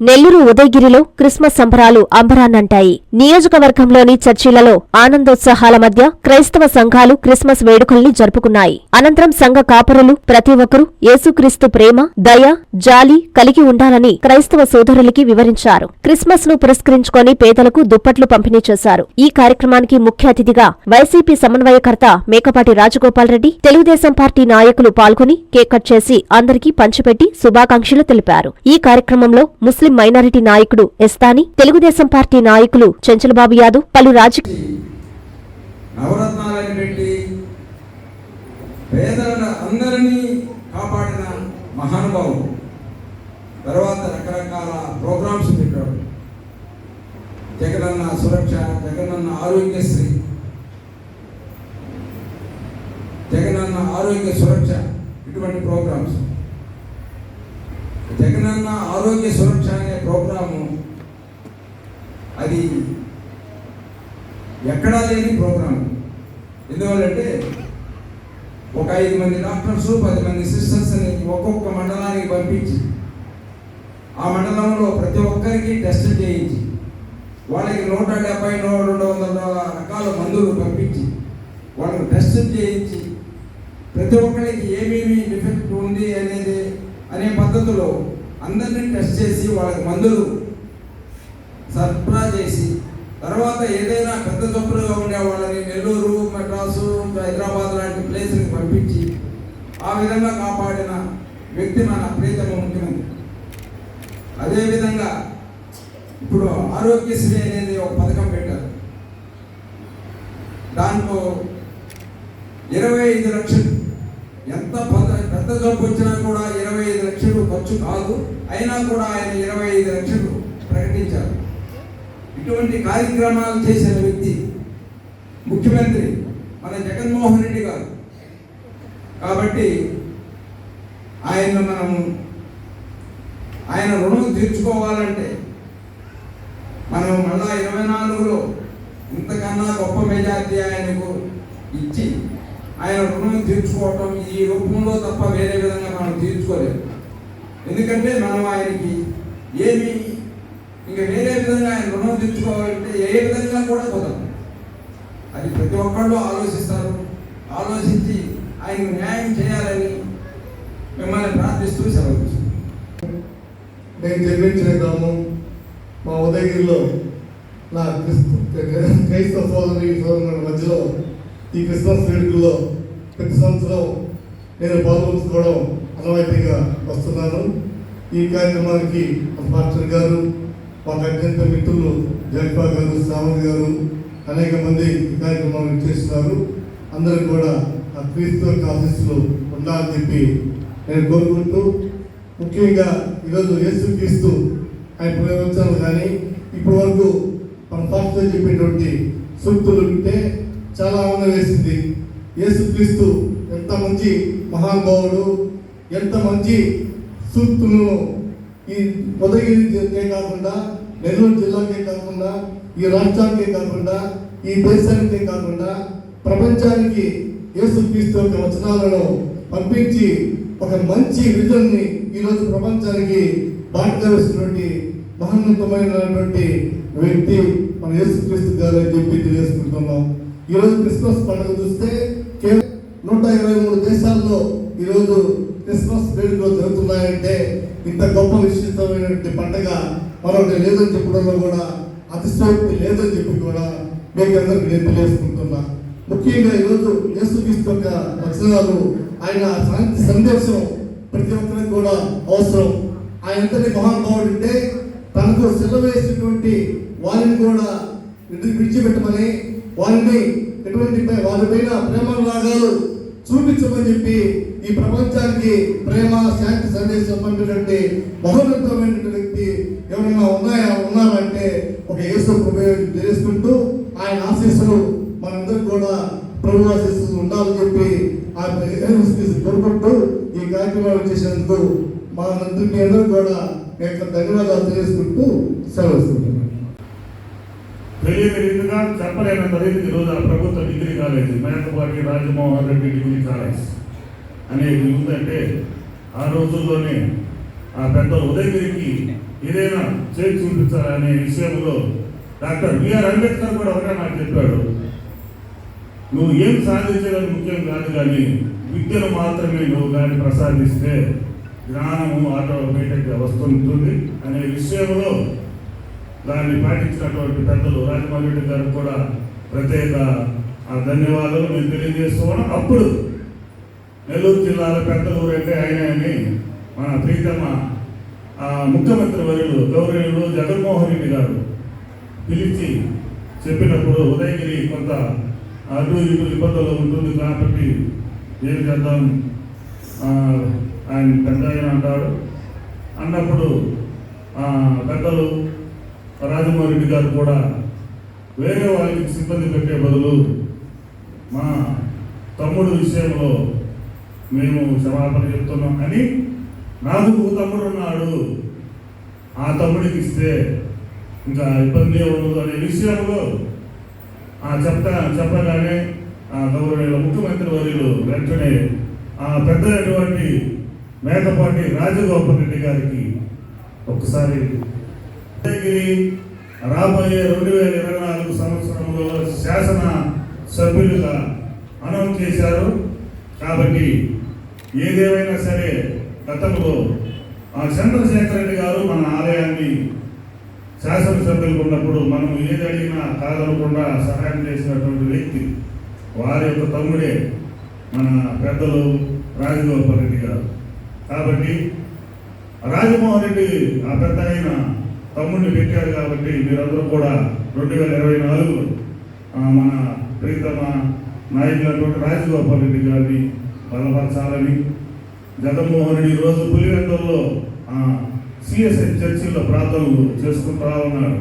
Nellore ఉదయగిరిలో Christmas సంబరాలు అంబరాన్నంటాయి. నియోజకవర్గంలోని చర్చిలలో ఆనందోత్సాహాల మధ్య క్రైస్తవ సంఘాలు క్రిస్మస్ వేడుకల్ని జరుపుకున్నాయి. అనంతరం సంఘ కాపరులు ప్రతి ఒక్కరూ యేసుక్రీస్తు ప్రేమ దయ జాలి కలిగి ఉండాలని క్రైస్తవ సోదరులకి వివరించారు. క్రిస్మస్ను పురస్కరించుకొని పేదలకు దుప్పట్లు పంపిణీ చేశారు. ఈ కార్యక్రమానికి ముఖ్య అతిథిగా వైసీపీ సమన్వయకర్త మేకపాటి రాజగోపాల్ రెడ్డి తెలుగుదేశం పార్టీ నాయకులు పాల్గొని కేక్ కట్ చేసి అందరికీ పంచిపెట్టి శుభాకాంక్షలు తెలిపారు. ఈ కార్యక్రమంలో ముస్లిం ముస్లిం మైనారిటీ నాయకుడు ఎస్తాని తెలుగుదేశం పార్టీ నాయకులు చెంచలబాబు యాదవ్ పలు రాజకీయ తర్వాత రకరకాల ప్రోగ్రామ్స్ పెట్టాడు. జగనన్న సురక్ష జగనన్న ఆరోగ్యశ్రీ జగనన్న ఆరోగ్య సురక్ష ఇటువంటి ప్రోగ్రామ్స్. జగనన్న ఆరోగ్య సురక్ష అనే ప్రోగ్రాము అది ఎక్కడా లేని ప్రోగ్రామ్. ఎందువల్లంటే ఒక ఐదు మంది డాక్టర్స్ పది మంది సిస్టర్స్ని ఒక్కొక్క మండలానికి పంపించి ఆ మండలంలో ప్రతి ఒక్కరికి టెస్ట్ చేయించి వాళ్ళకి నూట డెబ్బై నూట రెండు వందల రకాల మందులు పంపించి వాళ్ళకి టెస్ట్ చేయించి ప్రతి ఒక్కరికి ఏమేమి డిఫెక్ట్ ఉంది అనేది అనే పద్ధతిలో అందరినీ టెస్ట్ చేసి వాళ్ళకి మందులు సరఫరా చేసి తర్వాత ఏదైనా పెద్ద తప్పులుగా ఉండే వాళ్ళని నెల్లూరు మెడ్రాసు హైదరాబాద్ లాంటి ప్లేస్కి పంపించి ఆ విధంగా కాపాడిన వ్యక్తి మన ప్రీతమ ముఖ్యమంత్రి. అదేవిధంగా ఇప్పుడు ఆరోగ్యశ్రీ అనేది ఒక పథకం పెట్టారు. దాంట్లో ఇరవై ఐదు లక్షలు ఎంత పెద్ద పెద్ద జబ్బు వచ్చినా కూడా ఇరవై ఐదు లక్షలు ఖర్చు కాదు. అయినా కూడా ఆయన ఇరవై ఐదు లక్షలు ప్రకటించారు. ఇటువంటి కార్యక్రమాలు చేసిన వ్యక్తి ముఖ్యమంత్రి మన జగన్మోహన్ రెడ్డి గారు. కాబట్టి ఆయన మనము ఆయన రుణం తీర్చుకోవాలంటే మనం మళ్ళా ఇరవై నాలుగులో ఇంతకన్నా గొప్ప మెజార్టీ ఆయనకు ఇచ్చి ఆయన రుణం తీర్చుకోవటం ఈ రూపంలో తప్ప వేరే విధంగా మనం తీర్చుకోలేము. ఎందుకంటే మనం ఆయనకి ఏమి ఇంకా వేరే విధంగా ఆయన రుణం తీర్చుకోవాలంటే ఏ విధంగా కూడా కుదరదు. అది ప్రతి ఒక్కళ్ళు ఆలోచిస్తారు. ఆలోచించి ఆయనకు న్యాయం చేయాలని మిమ్మల్ని ప్రార్థిస్తూ సెలవు నేను జన్మించిన మా ఉదయగిరిలో నా క్రిస్తు క్రైస్తవ సోదరి సోదరుల మధ్యలో ఈ క్రిస్మస్ వేడుకల్లో ప్రతి సంవత్సరం నేను పాల్గొంచుకోవడం అనవాయితీగా వస్తున్నాను. ఈ కార్యక్రమానికి పాస్టర్ గారు మాకు అత్యంత మిత్రులు జగపా గారు సామంత్ గారు అనేక మంది ఈ కార్యక్రమాన్ని చేస్తున్నారు. అందరూ కూడా ఆ క్రీస్తు యొక్క ఆశీస్సులు ఉండాలని చెప్పి నేను కోరుకుంటూ ముఖ్యంగా ఈరోజు యేసు క్రీస్తు ఆయన ప్రయోగించాలి కానీ ఇప్పటి వరకు మన పాస్టర్ చెప్పేటువంటి సూక్తులు ఉంటే చాలా ఆనందం వేసింది. యేసుక్రీస్తు ఎంత మంచి మహానుభావుడు ఎంత మంచి సూక్తులను ఈ ఉదయగిరికే కాకుండా నెల్లూరు జిల్లాకే కాకుండా ఈ రాష్ట్రానికే కాకుండా ఈ దేశానికే కాకుండా ప్రపంచానికి యేసుక్రీస్తు యొక్క వచనాలను పంపించి ఒక మంచి విజన్ని ఈరోజు ప్రపంచానికి బాటగా వేసినటువంటి మహోన్నతమైనటువంటి వ్యక్తి మన యేసుక్రీస్తు గారు అని చెప్పి తెలియజేసుకుంటున్నాం. ఈరోజు క్రిస్మస్ పండుగ చూస్తే కేవలం నూట ఇరవై మూడు దేశాల్లో ఈరోజు క్రిస్మస్ వేడుకలు జరుగుతున్నాయంటే ఇంత గొప్ప విశిష్టమైనటువంటి పండుగ మరొకటి లేదని చెప్పడంలో కూడా అతిశయోక్తి లేదని చెప్పి కూడా మీకు అందరికీ నేను తెలియజేసుకుంటున్నా. ముఖ్యంగా ఈరోజు యేసుక్రీస్తు యొక్క వచనాలు ఆయన శాంతి సందేశం ప్రతి ఒక్కరికి కూడా అవసరం. ఆయన ఎంతటి మహానుభావుడు అంటే తనకు సెలవేసినటువంటి వారిని కూడా విడిచిపెట్టమని వారిని ఎటువంటి పై- వారిపైన ప్రేమ రాగాలు చూపించమని చెప్పి ఈ ప్రపంచానికి ప్రేమ శాంతి సందేశం పంపినటువంటి మహోన్నతమైనటువంటి వ్యక్తి ఎవరైనా ఉన్నాయా ఉన్నారంటే ఒక యేసు ఉపయోగం తెలుసుకుంటూ ఆయన ఆశీస్సులు మనందరూ కూడా ప్రభు ఆశీస్సులు ఉండాలని చెప్పి ఆ కోరుకుంటూ ఈ కార్యక్రమాలు చేసినందుకు మా అందరికీ అందరూ కూడా మీ యొక్క ధన్యవాదాలు తెలుసుకుంటూ సెలవు తెలియని రీతిగా చెప్పలేనంత రీతికి ఈరోజు ఆ ప్రభుత్వ degree college Mekapati Rajamohan Reddy degree college. అనేది ఉందంటే ఆ రోజుల్లోనే ఆ పెద్ద ఉదయగిరికి ఏదైనా చేసి చూపించాలనే విషయంలో డాక్టర్ బిఆర్ అంబేద్కర్ కూడా ఒకటే నాకు చెప్పాడు. నువ్వు ఏం సాధించాలని ముఖ్యం కాదు కానీ విద్యను మాత్రమే నువ్వు కానీ ప్రసాదిస్తే జ్ఞానము ఆటోమేటిక్గా వస్తుంటుంది అనే విషయంలో దాన్ని పాటించినటువంటి పెద్దలు రాజమౌళి రెడ్డి గారికి కూడా ప్రత్యేక ధన్యవాదాలు. మేము తెలియజేస్తున్నాం. అప్పుడు నెల్లూరు జిల్లాలో పెద్దలు ఊరు అంటే ఆయన అని మన ప్రీతమ ఆ, ముఖ్యమంత్రి వర్యులు గౌరవనీయులు జగన్మోహన్ రెడ్డి గారు పిలిచి చెప్పినప్పుడు ఉదయగిరి కొంత అటు ఇటు ఇబ్బందులు ఉంటుంది కాబట్టి ఏం చేద్దాం? ఆయన పెద్ద అంటాడు. అన్నప్పుడు పెద్దలు రాజమోహన్ రెడ్డి గారు కూడా వేరే వాళ్ళకి సిబ్బంది పెట్టే బదులు మా తమ్ముడు విషయంలో మేము క్షమాపణ చెప్తున్నాం. అని నాకు ఒక తమ్ముడు ఉన్నాడు ఆ తమ్ముడికి ఇస్తే ఇంకా ఇబ్బంది ఉండదు అనే విషయంలో ఆ చెప్తా చెప్పగానే ఆ గౌరవ ముఖ్యమంత్రి వర్యులు వెంటనే ఆ పెద్దటువంటి మేకపాటి రాజగోపాల్ రెడ్డి గారికి ఒకసారి రాబోయే రెండు వేల ఇరవై నాలుగు సంవత్సరంలో శాసన సభ్యులుగా అనౌన్స్ చేశారు. కాబట్టి ఏదేమైనా సరే గతంలో ఆ చంద్రశేఖర్ రెడ్డి గారు మన ఆలయాన్ని శాసనసభ్యులు ఉన్నప్పుడు మనం ఏది అడిగినా కాదనకుండా సహాయం చేసినటువంటి వ్యక్తి వారి యొక్క తమ్ముడే మన పెద్దలు రాజగోపాల్ రెడ్డి గారు. కాబట్టి రాజమోహన్ రెడ్డి ఆ పెద్ద ఆయన తమ్ముడిని పెట్టారు కాబట్టి మీరందరూ కూడా రెండు వేల ఇరవై నాలుగు మన ప్రీతమ నాయకులైనటువంటి రాజగోపాల్ రెడ్డి గారిని బలపరచాలని జగన్మోహన్ రెడ్డి రోజు పులివెందుల్లో సిఎస్ఐ చర్చిల్లో ప్రార్థనలు చేసుకుంటా ఉన్నారు.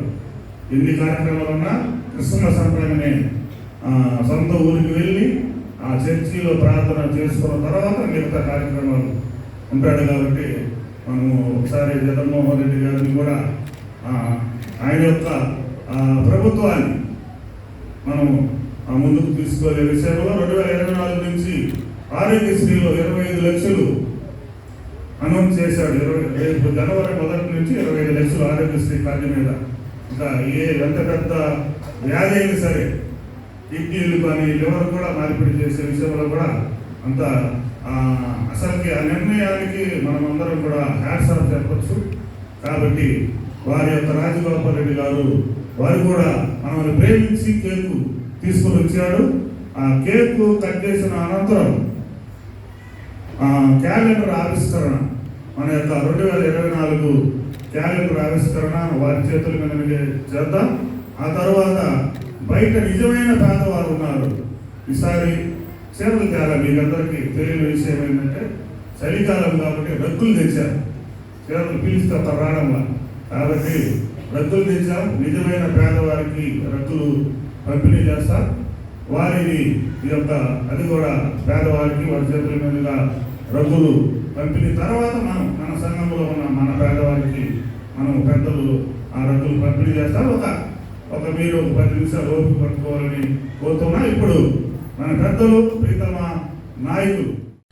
ఎన్ని కార్యక్రమాలు ఉన్నా క్రిస్మస్ అంటానే సొంత ఊరికి వెళ్ళి ఆ చర్చిలో ప్రార్థన చేసుకున్న తర్వాత మిగతా కార్యక్రమాలు ఉంటాడు కాబట్టి మనము ఒకసారి జగన్మోహన్ రెడ్డి గారిని కూడా ఆయన యొక్క ప్రభుత్వాన్ని మనం ముందుకు తీసుకోలే విషయంలో రెండు వేల ఇరవై నాలుగు నుంచి ఆరోగ్యశ్రీలో ఇరవై ఐదు లక్షలు అనౌన్స్ చేశాడు. ఇరవై జనవరి మొదటి నుంచి ఇరవై ఐదు లక్షలు ఆరోగ్యశ్రీ కార్డు మీద. ఇంకా ఏ ఎంత పెద్ద వ్యాధి అయినా సరే కిడ్నీలు కానీ లివర్ కూడా మార్పిడి చేసే విషయంలో కూడా అంత అసలుకి ఆ నిర్ణయానికి మనం అందరం కూడా హ్యాట్స్ ఆఫ్ చెప్పచ్చు. కాబట్టి వారి యొక్క రాజగోపాల్ రెడ్డి గారు వారు కూడా మనల్ని ప్రేమించి కేకు తీసుకుని వచ్చాడు. ఆ కేకు కట్ చేసిన అనంతరం ఆ, క్యాలెండర్ ఆవిష్కరణ మన యొక్క రెండు వేల ఇరవై నాలుగు క్యాలెండర్ ఆవిష్కరణ వారి చేతుల మీద చేద్దాం. ఆ తర్వాత బయట నిజమైన పేదవారు ఉన్నారు. ఈసారి చీరలు తేలా మీకు అందరికీ తెలియని విషయం ఏంటంటే చలికాలం కాబట్టి రగ్గులు తెచ్చారు. చీరలు పిలిస్తే రావడం వల్ల. కాబట్టి రగ్గులు తెచ్చాం నిజమైన పేదవారికి రగ్గులు పంపిణీ చేస్తాం. వారిని ఈ యొక్క అది కూడా పేదవారికి వారి చేతుల మీదుగా రగ్గులు పంపిణీ. తర్వాత మనం మన సంఘంలో ఉన్న మన పేదవారికి మనం పెద్దలు ఆ రగ్గులు పంపిణీ చేస్తాం. ఒక ఒక మీరు ఒక పది నిమిషాలు ఓపిక పట్టుకోవాలని కోరుతున్నా. ఇప్పుడు మన పెద్దలు ప్రీతమ నాయకులు